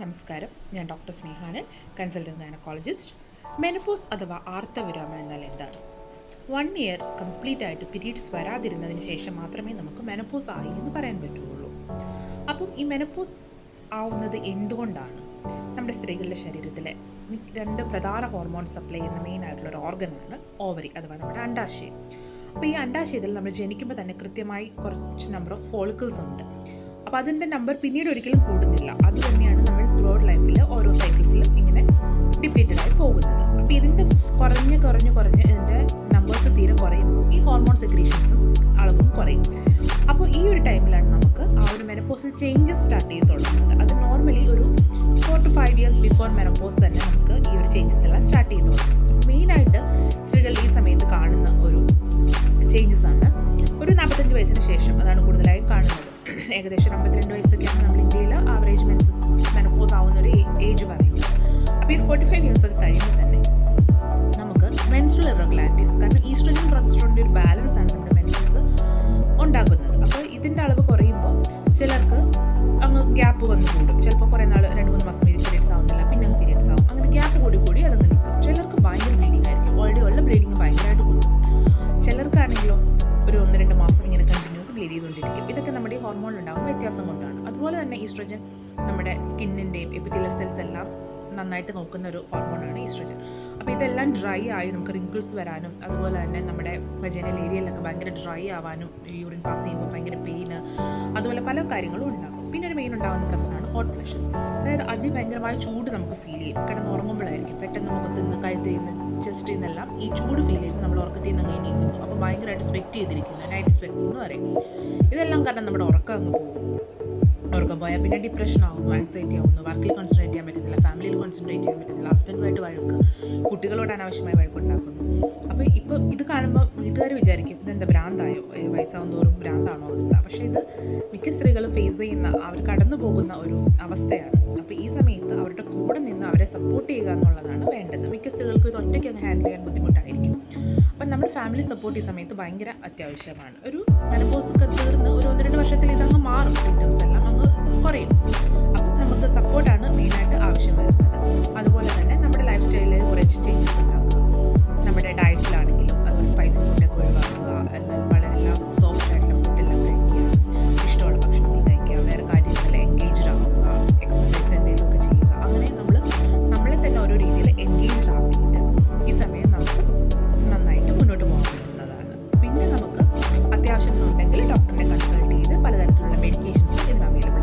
നമസ്കാരം. ഞാൻ doctor Snehanan consultant gynaecologist. Menopause അഥവാ ആർത്തവിരാമം എന്നാൽ എന്താണ്? വൺ ഇയർ കംപ്ലീറ്റ് ആയിട്ട് പീരീഡ്സ് വരാതിരുന്നതിന് ശേഷം മാത്രമേ നമുക്ക് മെനഫോസ് ആയി എന്ന് പറയാൻ പറ്റുള്ളൂ. അപ്പം ഈ മെനഫോസ് ആവുന്നത് എന്തുകൊണ്ടാണ്? നമ്മുടെ സ്ത്രീകളുടെ ശരീരത്തിലെ രണ്ട് പ്രധാന ഹോർമോൺ സപ്ലൈ ചെയ്യുന്ന മെയിൻ ആയിട്ടുള്ള ഒരു ഓർഗനാണ് ഓവറി അഥവാ നമ്മുടെ അണ്ടാശയം. അപ്പോൾ ഈ അണ്ടാശയത്തിൽ നമ്മൾ ജനിക്കുമ്പോൾ തന്നെ കൃത്യമായി കുറച്ച് നമ്പർ ഓഫ് ഫോളിക്കിൾസ് ഉണ്ട്. അപ്പോൾ അതിന്റെ നമ്പർ പിന്നീട് ഒരിക്കലും കൂടുന്നില്ല. അത് തന്നെയാണ് ത്രൂഔട്ട് ലൈഫിൽ ഓരോ സൈക്കിൾസിലും ഇങ്ങനെ ഡിപ്ലീറ്റഡ് ആയി പോകുന്നത്. അപ്പോൾ ഇതിന്റെ കുറഞ്ഞ് കുറഞ്ഞ് കുറഞ്ഞ് ഇതിന്റെ നമ്പേഴ്സ് തീരെ കുറയുമ്പോൾ ഈ ഹോർമോൺ സെക്രീഷൻസും അളവും കുറയും. അപ്പോൾ ഈ ഒരു ടൈമിലാണ് നമുക്ക് ആ ഒരു മെനപ്പോസിൽ ചേഞ്ചസ് സ്റ്റാർട്ട് ചെയ്ത് തുടങ്ങുന്നത്. അത് നോർമലി ഒരു four to five years before menopause തന്നെ നമുക്ക് ഈ ഒരു ചേഞ്ചസ് എല്ലാം സ്റ്റാർട്ട് ചെയ്ത് തുടങ്ങും. മെയിനായിട്ട് സ്ത്രീകൾ ഈ സമയത്ത് കാണുന്ന ഒരു ചേഞ്ചസ് ആണ്. ഒരു നാൽപ്പത്തഞ്ച് വയസ്സിന് ശേഷം അതാണ് കൂടുതലായി കാണുന്നത്. ഏകദേശം അമ്പത്തിരണ്ട് വയസ്സൊക്കെയാണ് ഏജ് പറയുന്നത് അപ്പോൾ ഈ ഫോർട്ടി ഫൈവ് ഇയേഴ്സ് ഒക്കെ കഴിയുമ്പോൾ തന്നെ നമുക്ക് മെൻസ്ട്രൽ ഇറഗുലാരിറ്റീസ് കാരണം ഈസ്ട്രജൻ പ്രൊജസ്ട്രോണിന്റെ ഒരു ബാലൻസ് ആണ് നമ്മുടെ മെൻസസ് ഉണ്ടാക്കുന്നത്. അപ്പോൾ ഇതിന്റെ അളവ് കുറയുമ്പോൾ ചിലർക്ക് അങ്ങ് ഗ്യാപ്പ് വന്നു കൂടും. ചിലപ്പോൾ കുറേ നാൾ രണ്ട് മൂന്ന് മാസം പീരീഡ്സ് ആവുന്നില്ല പിന്നെ അങ്ങ് പീരീഡ്സ് ആവും. അങ്ങനെ ഗ്യാപ്പ് കൂടി കൂടി അത് നിൽക്കും. ചിലർക്ക് ഭയങ്കര ബ്ലീഡിങ് ആയിരിക്കും. ഓൾറെഡി ഉള്ള ബ്ലീഡിങ് ഭയങ്കരമായിട്ട് കൂടും. ചിലർക്കാണെങ്കിലോ ഒരു ഒന്ന് രണ്ട് മാസം ബ്ലീഡ് ചെയ്തുകൊണ്ടിരിക്കും. ഇതൊക്കെ നമ്മുടെ ഈ ഹോർമോണിൽ ഉണ്ടാകുന്ന വ്യത്യാസം കൊണ്ടാണ്. അതുപോലെ തന്നെ ഈസ്ട്രജൻ നമ്മുടെ സ്കിന്നിന്റെയും എപ്പിത്തിലർ സെൽസ് എല്ലാം നന്നായിട്ട് നോക്കുന്ന ഒരു ഹോർമോണാണ് ഈസ്ട്രജൻ അപ്പോൾ ഇതെല്ലാം ഡ്രൈ ആയി നമുക്ക് റിങ്കിൾസ് വരാനും അതുപോലെ തന്നെ നമ്മുടെ വജനൽ ഏരിയയിലൊക്കെ ഭയങ്കര ഡ്രൈ ആവാനും യൂറിൻ പാസ് ചെയ്യുമ്പോൾ ഭയങ്കര പെയിന് അതുപോലെ പല കാര്യങ്ങളും ഉണ്ടാകും. പിന്നെ ഒരു മെയിൻ ഉണ്ടാകുന്ന പ്രശ്നമാണ് ഹോട്ട് ഫ്ലഷസ് അതായത് അതിഭയങ്കരമായ ചൂട് നമുക്ക് ഫീൽ ചെയ്യും. കിടന്ന് ഉറങ്ങുമ്പോഴായിരിക്കും പെട്ടെന്ന് നമുക്ക് നിന്ന് കഴുത്തിൽ നിന്ന് ചെസ്റ്റിൽ നിന്നെല്ലാം ഈ ചൂട് ഫീൽ ചെയ്ത് നമ്മൾ ഉറക്കത്തിൽ നിന്ന് അങ്ങനെ അപ്പം ഭയങ്കരമായിട്ട് സ്വെറ്റ് ചെയ്തിരിക്കുന്നു. നൈറ്റ് സ്വെറ്റ്സ് എന്ന് പറയും. ഇതെല്ലാം കാരണം നമ്മുടെ ഉറക്കം അങ്ങ് പോകും. ഉറക്കം പോയാൽ പിന്നെ ഡിപ്രഷൻ ആവുന്നു ആൻസൈറ്റി ആവുന്നു വർക്കിൽ കോൺസെൻട്രേറ്റ് ചെയ്യാൻ പറ്റുന്നില്ല ഫാമിലിയിൽ കോൺസെൻട്രേറ്റ് ചെയ്യാൻ പറ്റുന്നില്ല ഹസ്ബൻഡുമായിട്ട് വഴക്ക് കുട്ടികളോട് അനാവശ്യമായി വഴക്കുണ്ടാക്കുന്നു അപ്പോൾ ഇപ്പോൾ ഇത് കാണുമ്പോൾ വീട്ടുകാർ വിചാരിക്കും ഇതെന്താ ഭ്രാന്തായോ? വയസ്സാവും ഭ്രാന്താണോ അവസ്ഥ? പക്ഷേ ഇത് മിക്ക സ്ത്രീകളും ഫേസ് ചെയ്യുന്ന അവർ കടന്നു പോകുന്ന ഒരു അവസ്ഥയാണ്. അപ്പോൾ ഈ സമയത്ത് അവരുടെ കൂടെ നിന്ന് അവരെ സപ്പോർട്ട് ചെയ്യുക എന്നുള്ളതാണ് വേണ്ടത്. മിക്ക സ്ത്രീകൾക്കും ഇത് ഒറ്റയ്ക്ക് അങ്ങ് ഹാൻഡിൽ ചെയ്യാൻ ബുദ്ധിമുട്ടായിരിക്കും. അപ്പം നമ്മുടെ ഫാമിലി സപ്പോർട്ട് ഈ സമയത്ത് ഭയങ്കര അത്യാവശ്യമാണ്. ഒരു മെനപ്പോസ് ആവശ്യം എന്നുണ്ടെങ്കിൽ ഡോക്ടർ